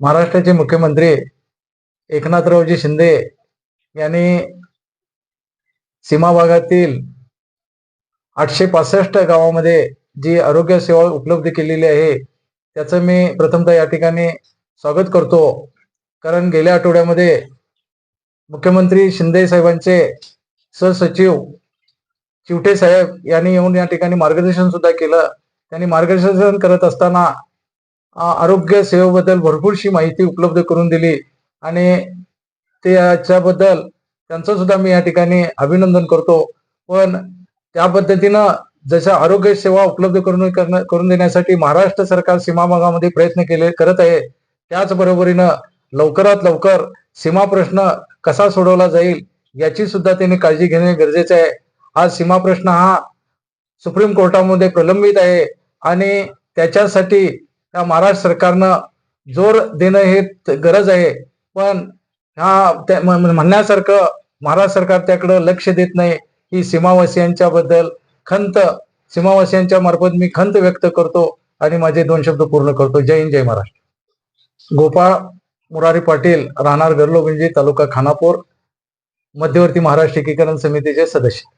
महाराष्ट्राचे मुख्यमंत्री एकनाथरावजी शिंदे यांनी सीमा भागातील आठशे पासष्ट गावामध्ये जी आरोग्य सेवा उपलब्ध केलेली आहे त्याचं मी प्रथमतः या ठिकाणी स्वागत करतो. कारण गेल्या आठवड्यामध्ये मुख्यमंत्री शिंदे साहेबांचे सहसचिव चिवटे साहेब यांनी येऊन या ठिकाणी मार्गदर्शन सुद्धा केलं. त्यांनी मार्गदर्शन करत असताना आरोग्य सेवेबद्दल भरपूरशी माहिती उपलब्ध करून दिली. आणि ते याच्याबद्दल त्यांचं सुद्धा मी या ठिकाणी अभिनंदन करतो. पण त्या पद्धतीनं जशा आरोग्य सेवा उपलब्ध करून करणं- करून देण्यासाठी महाराष्ट्र सरकार सीमा भागामध्ये प्रयत्न केले करत आहे. त्याच बरोबरीनं लवकरात लवकर सीमा प्रश्न कसा सोडवला जाईल याची सुद्धा त्यांनी काळजी घेणे गरजेचे आहे. आज सीमा प्रश्न हा सुप्रीम कोर्टामध्ये प्रलंबित आहे. आणि त्याच्यासाठी त्या महाराष्ट्र सरकारनं जोर देणं हे गरज आहे. पण ह्या त्या- म्हणण्यासारखं महाराष्ट्र सरकार त्याकडं लक्ष देत नाही. ही सीमावासियांच्या बद्दल खंत सीमावासियांच्या मार्फत मी खंत व्यक्त करतो आणि माझे दोन शब्द पूर्ण करतो. जय हिंद जय महाराष्ट्र. गोपाळ मुरारी पाटील राहणार गरलोगंजी तालुका खानापूर मध्यवर्ती महाराष्ट्र एकीकरण समितीचे सदस्य.